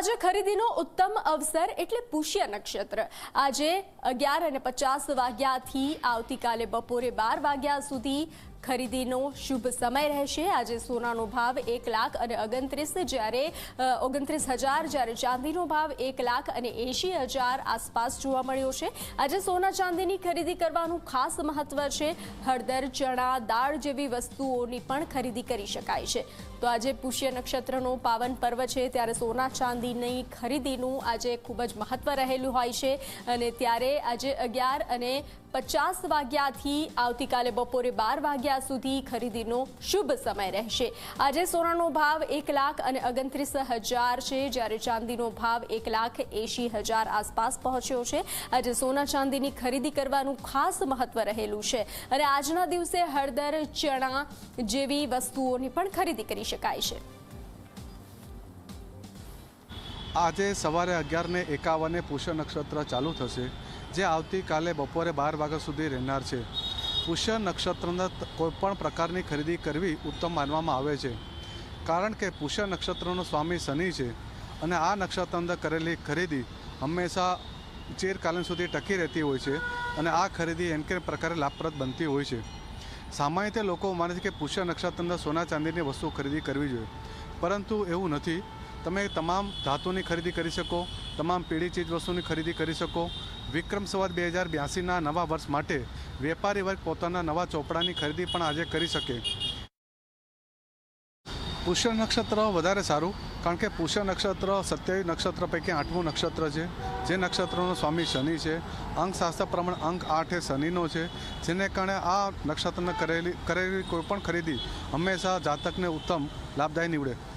આજે ખરીદીનો ઉત્તમ અવસર એટલે પુષ્ય નક્ષત્ર. આજે અગિયાર અને પચાસ વાગ્યાથી આવતીકાલે બપોરે બાર વાગ્યા સુધી ખરીદીનો શુભ સમય રહેશે. આજે સોનાનો ભાવ એક લાખ અને ઓગણત્રીસ જ્યારે ઓગણત્રીસ હજાર જ્યારે ચાંદીનો ભાવ એક લાખ અને એંશી હજાર આસપાસ જોવા મળ્યો છે. આજે સોના ચાંદીની ખરીદી કરવાનું ખાસ મહત્વ છે. હળદર, ચણા, દાળ જેવી વસ્તુઓની પણ ખરીદી કરી શકાય છે. તો આજે પુષ્ય નક્ષત્રનો પાવન પર્વ છે. ત્યારે સોના ચાંદીની ખરીદીનું આજે ખૂબ જ મહત્વ રહેલું હોય છે. અને ત્યારે આજે અગિયાર અને પચાસ વાગ્યાથી આવતીકાલે બપોરે બાર વાગ્યા સુધી ખરીદીનો શુભ સમય રહેશે. આજે સોનાનો ભાવ એક લાખ અને ઓગણત્રીસ હજાર છે. જ્યારે ચાંદીનો ભાવ એક લાખ એંશી હજાર આસપાસ પહોંચ્યો છે. આજે સોના ચાંદીની ખરીદી કરવાનું ખાસ મહત્વ રહેલું છે. અને આજના દિવસે હળદર, ચણા જેવી વસ્તુઓની પણ ખરીદી કરી શકાય છે. આજે સવારે અગિયારને એકાવને પુષ્ય નક્ષત્ર ચાલુ થશે, જે આવતીકાલે બપોરે બાર વાગ્યા સુધી રહેનાર છે. પુષ્ય નક્ષત્રના કોઈપણ પ્રકારની ખરીદી કરવી ઉત્તમ માનવામાં આવે છે. કારણ કે પુષ્ય નક્ષત્રનો સ્વામી શનિ છે અને આ નક્ષત્ર અંદર કરેલી ખરીદી હંમેશા ચિરકાલીન સુધી ટકી રહેતી હોય છે અને આ ખરીદી એમ કે પ્રકારે લાભપ્રદ બનતી હોય છે. સામાન્ય લોકો માને છે કે પુષ્ય નક્ષત્ર અંદર સોના ચાંદીની વસ્તુ ખરીદી કરવી જોઈએ. પરંતુ એવું નથી. તમે તમામ ધાતુની ખરીદી કરી શકો, તમામ પીળી ચીજ વસ્તુની ખરીદી કરી શકો વિક્રમ સંવત બે હજાર બ્યાસીના નવા વર્ષ માટે વેપારી વર્ગ પોતાના નવા ચોપડાની ખરીદી પણ આજે કરી શકે. પુષ્ય નક્ષત્ર વધારે સારું, કારણ કે પુષ્ય નક્ષત્ર સત્યાવીસ નક્ષત્ર પૈકી આઠમું નક્ષત્ર છે. જે નક્ષત્રનો સ્વામી શનિ છે. અંકશાસ્ત્ર પ્રમાણે અંક આઠ એ શનિનો છે. જેને કારણે આ નક્ષત્રને કરેલી કરેલી કોઈપણ ખરીદી હંમેશા જાતકને ઉત્તમ, લાભદાયી નીવડે.